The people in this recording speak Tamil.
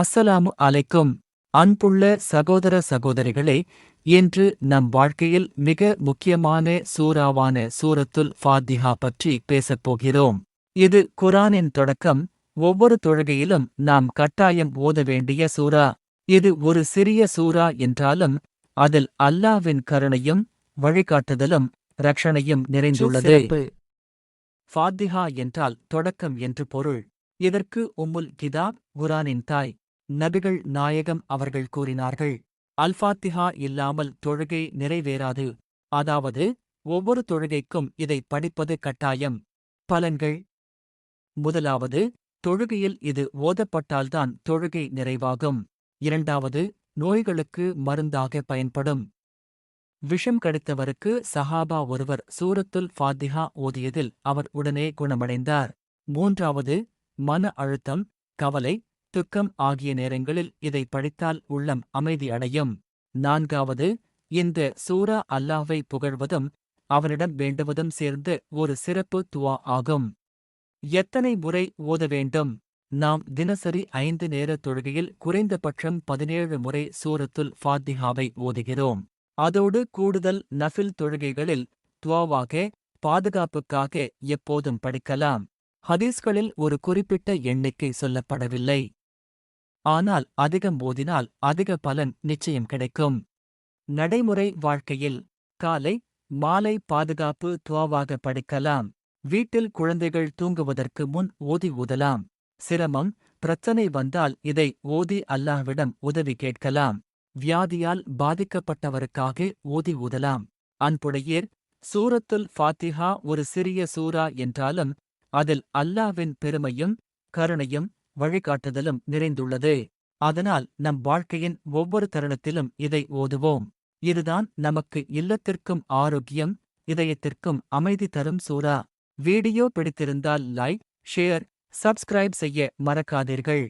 அஸ்ஸலாமு அலைக்கும். அன்புள்ள சகோதர சகோதரிகளே இன்று நம் வாழ்க்கையில் மிக முக்கியமான சூறாவான சூரத்துல் ஃபாத்திஹா பற்றி பேசப் போகிறோம். இது குரானின் தொடக்கம். ஒவ்வொரு தொழுகையிலும் நாம் கட்டாயம் ஓத வேண்டிய சூரா இது ஒரு சிறிய சூரா என்றாலும் அதில் அல்லாவின் கருணையும் வழிகாட்டுதலும் ரக்ஷணையும் நிறைந்துள்ளது. ஃபாத்திஹா என்றால் தொடக்கம் என்று பொருள். இதற்கு உம்முல் கிதாப் குரானின் தாய். நபிகள் நாயகம் அவர்கள் கூறினார்கள் அல்ஃபாத்திஹா இல்லாமல் தொழுகை நிறைவேறாது. அதாவது ஒவ்வொரு தொழுகைக்கும் இதை படிப்பது கட்டாயம். பலன்கள். முதலாவது தொழுகையில் இது ஓதப்பட்டால்தான் தொழுகை நிறைவாகும். இரண்டாவது நோய்களுக்கு மருந்தாக பயன்படும். விஷம் கடித்தவருக்கு சஹாபா ஒருவர் சூரத்துல் ஃபாத்திஹா ஓதியதில் அவர் உடனே குணமடைந்தார். மூன்றாவது மன அழுத்தம் கவலை துக்கம் ஆகிய நேரங்களில் இதை படித்தால் உள்ளம் அமைதி அடையும். நான்காவது இந்த சூரா அல்லாவை புகழ்வதும் அவனிடம் வேண்டுவதும் சேர்ந்து ஒரு சிறப்பு துவா ஆகும். எத்தனை முறை ஓத வேண்டும்? நாம் தினசரி ஐந்து நேர தொழுகையில் குறைந்தபட்சம் பதினேழு முறை சூரத்துல் ஃபாத்திஹாவை ஓதுகிறோம். அதோடு கூடுதல் நஃபில் தொழுகைகளில் துவாவாக பாதுகாப்புக்காக எப்போதும் படிக்கலாம். ஹதீஸ்களில் ஒரு குறிப்பிட்ட எண்ணிக்கை சொல்லப்படவில்லை. ஆனால் அதிகம் ஓதினால் அதிக பலன் நிச்சயம் கிடைக்கும். நடைமுறை வாழ்க்கையில் காலை மாலை பாதுகாப்பு துவாவாக படிக்கலாம். வீட்டில் குழந்தைகள் தூங்குவதற்கு முன் ஓதி ஊதலாம். சிரமம் பிரச்சனை வந்தால் இதை ஓதி அல்லாஹ்விடம் உதவி கேட்கலாம். வியாதியால் பாதிக்கப்பட்டவருக்காக ஓதி ஊதலாம். அன்புடையீர் சூரத்துல் ஃபாத்திஹா ஒரு சிறிய சூரா என்றாலும் அதில் அல்லாவின் பெருமையும் கருணையும் வழிகாட்டுதலும் நிறைந்துள்ளது. அதனால் நம் வாழ்க்கையின் ஒவ்வொரு தருணத்திலும் இதை ஓதுவோம். இதுதான் நமக்கு இல்லத்திற்கும் ஆரோக்கியம் இதயத்திற்கும் அமைதி தரும் சூறா. வீடியோ பிடித்திருந்தால் லைக் ஷேர் சப்ஸ்கிரைப் செய்ய மறக்காதீர்கள்.